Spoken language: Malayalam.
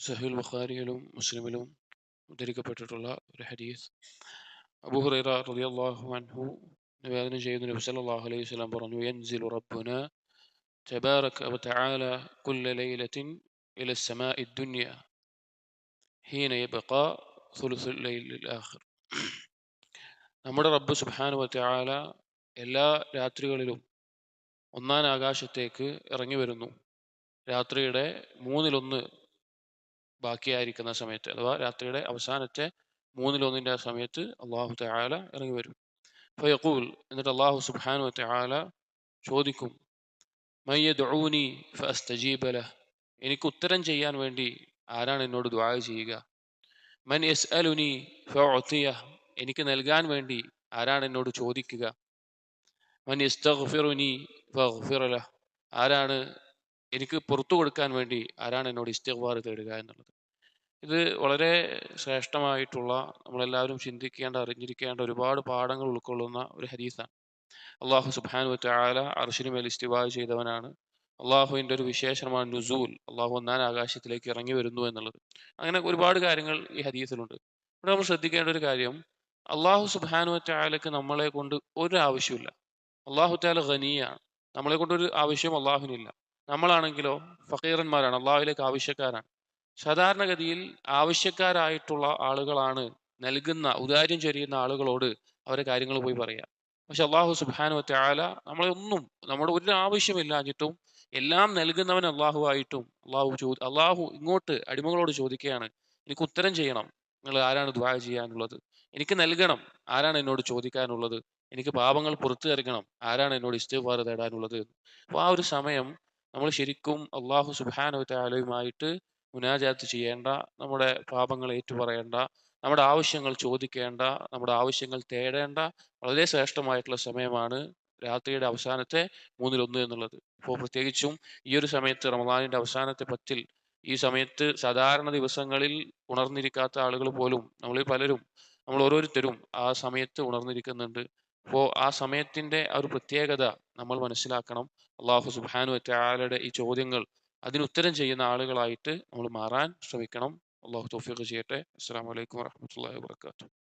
സഹീൽ ബുഖാരിയിലും മുസ്ലിമിലും ഉദ്ധരിക്കപ്പെട്ടിട്ടുള്ള ഒരു ഹദീസ് അബൂ ഹുറൈറ റളിയല്ലാഹു അൻഹു നിവേദനം ചെയ്യുന്ന നബി സല്ലല്ലാഹു അലൈഹി വസല്ലം പറഞ്ഞു യൻസിലു റബ്ബുന تبارك وتعالى كل ليلة إلى السماء الدنيا حين يبقى ثلث الليل الآخر നമ്മുടെ റബ്ബ് സുബ്ഹാനഹു വതആല എല്ലാ രാത്രികളിലും ഒന്നാം ആകാശത്തേക്ക് ഇറങ്ങി വരുന്നു രാത്രിയുടെ മൂന്നിലൊന്ന് ബാക്കിയായിരിക്കുന്ന സമയത്ത് അഥവാ രാത്രിയുടെ അവസാനത്തെ മൂന്നിലൊന്നിന്റെ ആ സമയത്ത് അള്ളാഹു തയാല ഇറങ്ങി വരും. ഫയഖൂൽ എന്നിട്ട് അള്ളാഹു സുബാനു തയാല ചോദിക്കും മയ്യ യദ്ഊനി ഫഅസ്തജീബ ലഹ്? എനിക്ക് ഉത്തരം ചെയ്യാൻ വേണ്ടി ആരാണ് എന്നോട് ദുആ ചെയ്യുക? മൻ എസ് അലുനി ഫിയ എനിക്ക് നൽകാൻ വേണ്ടി ആരാണ് എന്നോട് ചോദിക്കുക? മൻ യസ്തഗ്ഫിറുനി ഫിറല ആരാണ് എനിക്ക് പുറത്തു കൊടുക്കാൻ വേണ്ടി ആരാണ് എന്നോട് ഇസ്തിഗ്ഫാർ തേടുക എന്നുള്ളത്? ഇത് വളരെ ശ്രേഷ്ഠമായിട്ടുള്ള നമ്മളെല്ലാവരും ചിന്തിക്കേണ്ട അറിഞ്ഞിരിക്കേണ്ട ഒരുപാട് പാഠങ്ങൾ ഉൾക്കൊള്ളുന്ന ഒരു ഹദീസാണ്. അള്ളാഹു സുബാനു ആല അർഷിനു മേൽ ഇസ്തിവാ ചെയ്തവനാണ്. അള്ളാഹുവിന്റെ ഒരു വിശേഷമാണ് നുസൂൽ. അള്ളാഹു ഒന്നാൻ ആകാശത്തിലേക്ക് ഇറങ്ങി വരുന്നു എന്നുള്ളത്. അങ്ങനെ ഒരുപാട് കാര്യങ്ങൾ ഈ ഹദീസിലുണ്ട്. ഇവിടെ നമ്മൾ ശ്രദ്ധിക്കേണ്ട ഒരു കാര്യം അള്ളാഹു സുബാനു ആലയ്ക്ക് നമ്മളെ കൊണ്ട് ഒരു ആവശ്യമില്ല അള്ളാഹു താല ഖനിയാണ് നമ്മളെ കൊണ്ട് ഒരു ആവശ്യം അള്ളാഹുവിനില്ല നമ്മളാണെങ്കിലോ ഫക്കീറന്മാരാണ് അള്ളാഹുവിലേക്ക് ആവശ്യക്കാരാണ്. സാധാരണഗതിയിൽ ആവശ്യക്കാരായിട്ടുള്ള ആളുകളാണ് നൽകുന്ന ഉദാര്യം ചൊരിയുന്ന ആളുകളോട് അവരെ കാര്യങ്ങൾ പോയി പറയാം. പക്ഷെ അള്ളാഹു സുബാനു വറ്റാല നമ്മളെ ഒന്നും നമ്മുടെ ഒരു ആവശ്യമില്ലാഞ്ഞിട്ടും എല്ലാം നൽകുന്നവൻ അള്ളാഹു ആയിട്ടും അള്ളാഹു ചോ അള്ളാഹു ഇങ്ങോട്ട് അടിമകളോട് ചോദിക്കുകയാണ് എനിക്ക് ഉത്തരം ചെയ്യണം നിങ്ങൾ ആരാണ് ദ്വാ ചെയ്യാനുള്ളത്? എനിക്ക് നൽകണം ആരാണ് എന്നോട് ചോദിക്കാനുള്ളത്? എനിക്ക് പാപങ്ങൾ പുറത്തു തരണം ആരാണ് എന്നോട് ഇസ്തിഫാർ തേടാനുള്ളത്? അപ്പോൾ ആ ഒരു സമയം നമ്മൾ ശരിക്കും അള്ളാഹു സുബാനു താലയുമായിട്ട് മുനാജാത്ത് ചെയ്യേണ്ട നമ്മുടെ പാപങ്ങൾ ഏറ്റുപറയേണ്ട നമ്മുടെ ആവശ്യങ്ങൾ ചോദിക്കേണ്ട നമ്മുടെ ആവശ്യങ്ങൾ തേടേണ്ട വളരെ ശ്രേഷ്ഠമായിട്ടുള്ള സമയമാണ് രാത്രിയുടെ അവസാനത്തെ മൂന്നിലൊന്ന് എന്നുള്ളത്. ഇപ്പോൾ പ്രത്യേകിച്ചും ഈ ഒരു സമയത്ത് റമദാനിന്റെ അവസാനത്തെ പത്തിൽ ഈ സമയത്ത് സാധാരണ ദിവസങ്ങളിൽ ഉണർന്നിരിക്കാത്ത ആളുകൾ പോലും നമ്മൾ പലരും നമ്മൾ ഓരോരുത്തരും ആ സമയത്ത് ഉണർന്നിരിക്കുന്നുണ്ട്. അപ്പോൾ ആ സമയത്തിന്റെ ആ ഒരു പ്രത്യേകത നമ്മൾ മനസ്സിലാക്കണം. അള്ളാഹു സുബാനു വറ്റാലയുടെ ഈ ചോദ്യങ്ങൾ അതിന് ഉത്തരം ചെയ്യുന്ന ആളുകളായിട്ട് നമ്മൾ മാറാൻ ശ്രമിക്കണം. അള്ളാഹു തൗഫീഖ് ചെയ്യട്ടെ. അസ്സാം വലൈക്കും വാഹമത്തല്ലാ വാത്തു